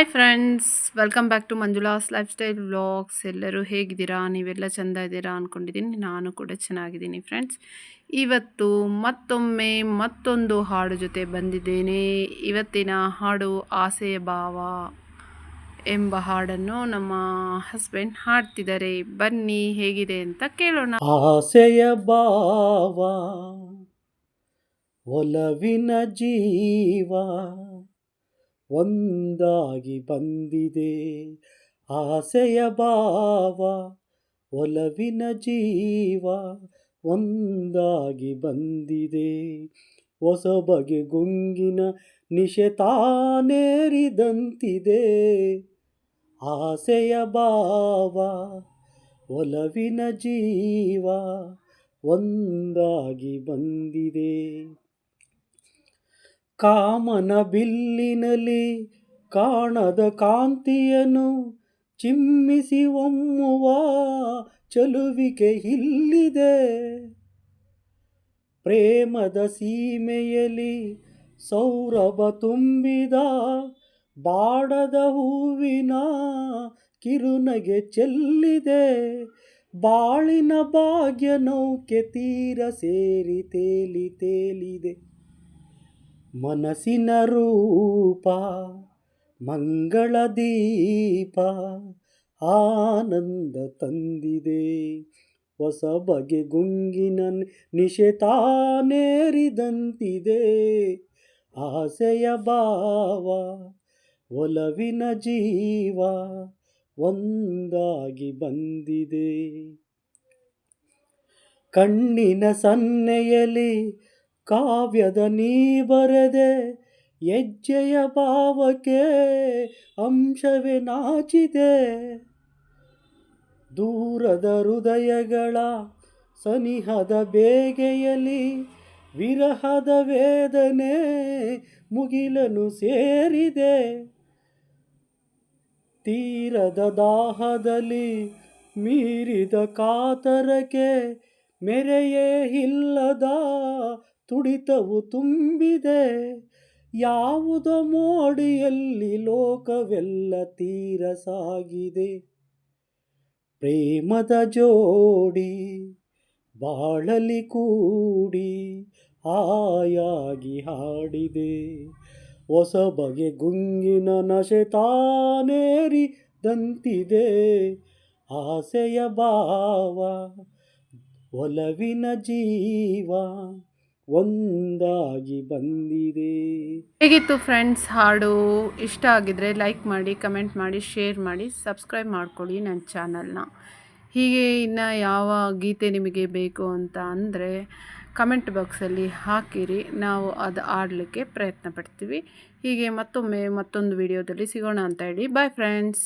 Hi friends welcome back to Manjula's lifestyle vlogs ಎಲ್ಲರೂ ಹೇಗಿದ್ದೀರಾ? ನೀವೆಲ್ಲ ಚೆಂದ ಇದ್ದೀರಾ ಅಂದ್ಕೊಂಡಿದ್ದೀನಿ ನಾನು ಕೂಡ ಚೆನ್ನಾಗಿದ್ದೀನಿ ಫ್ರೆಂಡ್ಸ್ ಇವತ್ತು ಮತ್ತೊಮ್ಮೆ ಮತ್ತೊಂದು ಹಾಡು ಜೊತೆ ಬಂದಿದ್ದೇನೆ. ಇವತ್ತಿನ ಹಾಡು ಆಸೆಯ ಭಾವ ಎಂಬ ಹಾಡನ್ನು ನಮ್ಮ ಹಸ್ಬೆಂಡ್ ಹಾಡ್ತಿದ್ದಾರೆ. ಬನ್ನಿ, ಹೇಗಿದೆ ಅಂತ ಕೇಳೋಣ. ಆಸೆಯ ಭಾವ, ಒಲವಿನ ಜೀವ. ಒಂದಾಗಿ ಬಂದಿದೆ. ಆಸೆಯ ಭಾವ, ಒಲವಿನ ಜೀವ ಒಂದಾಗಿ ಬಂದಿದೆ. ಹೊಸ ಬಗೆ ಗುಂಗಿನ ನಿಶೆ ತಾನೇರಿದಂತಿದೆ. ಆಸೆಯ ಭಾವ, ಒಲವಿನ ಜೀವ ಒಂದಾಗಿ ಬಂದಿದೆ. ಕಾಮನ ಬಿಲ್ಲಿನಲ್ಲಿ ಕಾಣದ ಕಾಂತಿಯನ್ನು ಚಿಮ್ಮಿಸಿ ಒಮ್ಮುವ ಚಲುವಿಕೆ ಇಲ್ಲಿದೆ. ಪ್ರೇಮದ ಸೀಮೆಯಲ್ಲಿ ಸೌರಭ ತುಂಬಿದ ಬಾಡದ ಹೂವಿನ ಕಿರುನಗೆ ಚೆಲ್ಲಿದೆ. ಬಾಳಿನ ಭಾಗ್ಯ ನೌಕೆ ತೀರ ಸೇರಿ ತೇಲಿ ತೇಲಿದೆ. ಮನಸ್ಸಿನ ರೂಪ, ಮಂಗಳ ದೀಪ ಆನಂದ ತಂದಿದೆ. ಹೊಸ ಬಗೆ ಗುಂಗಿನ ನಿಷೇತಾನೇರಿದಂತಿದೆ ಆಸೆಯ ಭಾವ, ಒಲವಿನ ಜೀವ ಒಂದಾಗಿ ಬಂದಿದೆ. ಕಣ್ಣಿನ ಸನ್ನೆಯಲ್ಲಿ ಕಾವ್ಯದ ನೀ ಬರದೆ, ಹೆಜ್ಜೆಯ ಭಾವಕ್ಕೆ ಅಂಶವೇ ನಾಚಿದೆ. ದೂರದ ಹೃದಯಗಳ ಸನಿಹದ ಬೇಗೆಯಲ್ಲಿ ವಿರಹದ ವೇದನೆ ಮುಗಿಲನು ಸೇರಿದೆ. ತೀರದ ದಾಹದಲ್ಲಿ ಮೀರಿದ ಕಾತರಕ್ಕೆ ಮೆರೆಯೇ ಇಲ್ಲದ ತುಡಿತವು ತುಂಬಿದೆ. ಯಾವುದೋ ಮೋಡಿಯಲ್ಲಿ ಲೋಕವೆಲ್ಲ ತೀರ ಸಾಗಿದೆ. ಪ್ರೇಮದ ಜೋಡಿ, ಬಾಳಲಿ ಕೂಡಿ ಆಯಾಗಿ ಹಾಡಿದೆ. ಹೊಸ ಬಗೆ ಗುಂಗಿನ ನಶೆ ತಾನೇರಿದಂತಿದೆ ಆಸೆಯ ಭಾವ, ಒಲವಿನ ಜೀವ. ಒಂದಾಗಿ ಬಂದಿದೆ. ಹೇಗಿತ್ತು ಫ್ರೆಂಡ್ಸ್? ಹಾಡು ಇಷ್ಟ ಆಗಿದ್ರೆ ಲೈಕ್ ಮಾಡಿ, ಕಮೆಂಟ್ ಮಾಡಿ, ಶೇರ್ ಮಾಡಿ, ಸಬ್ಸ್ಕ್ರೈಬ್ ಮಾಡ್ಕೊಳ್ಳಿ ನನ್ನ ಚಾನಲ್ನ. ಹೀಗೆ ಇನ್ನು ಯಾವ ಗೀತೆ ನಿಮಗೆ ಬೇಕು ಅಂತ ಅಂದರೆ ಕಮೆಂಟ್ ಬಾಕ್ಸಲ್ಲಿ ಹಾಕಿರಿ. ನಾವು ಅದು ಆಡಲಿಕ್ಕೆ ಪ್ರಯತ್ನ ಪಡ್ತೀವಿ. ಹೀಗೆ ಮತ್ತೊಮ್ಮೆ ಮತ್ತೊಂದು ವಿಡಿಯೋದಲ್ಲಿ ಸಿಗೋಣ ಅಂತ ಹೇಳಿ. Bye friends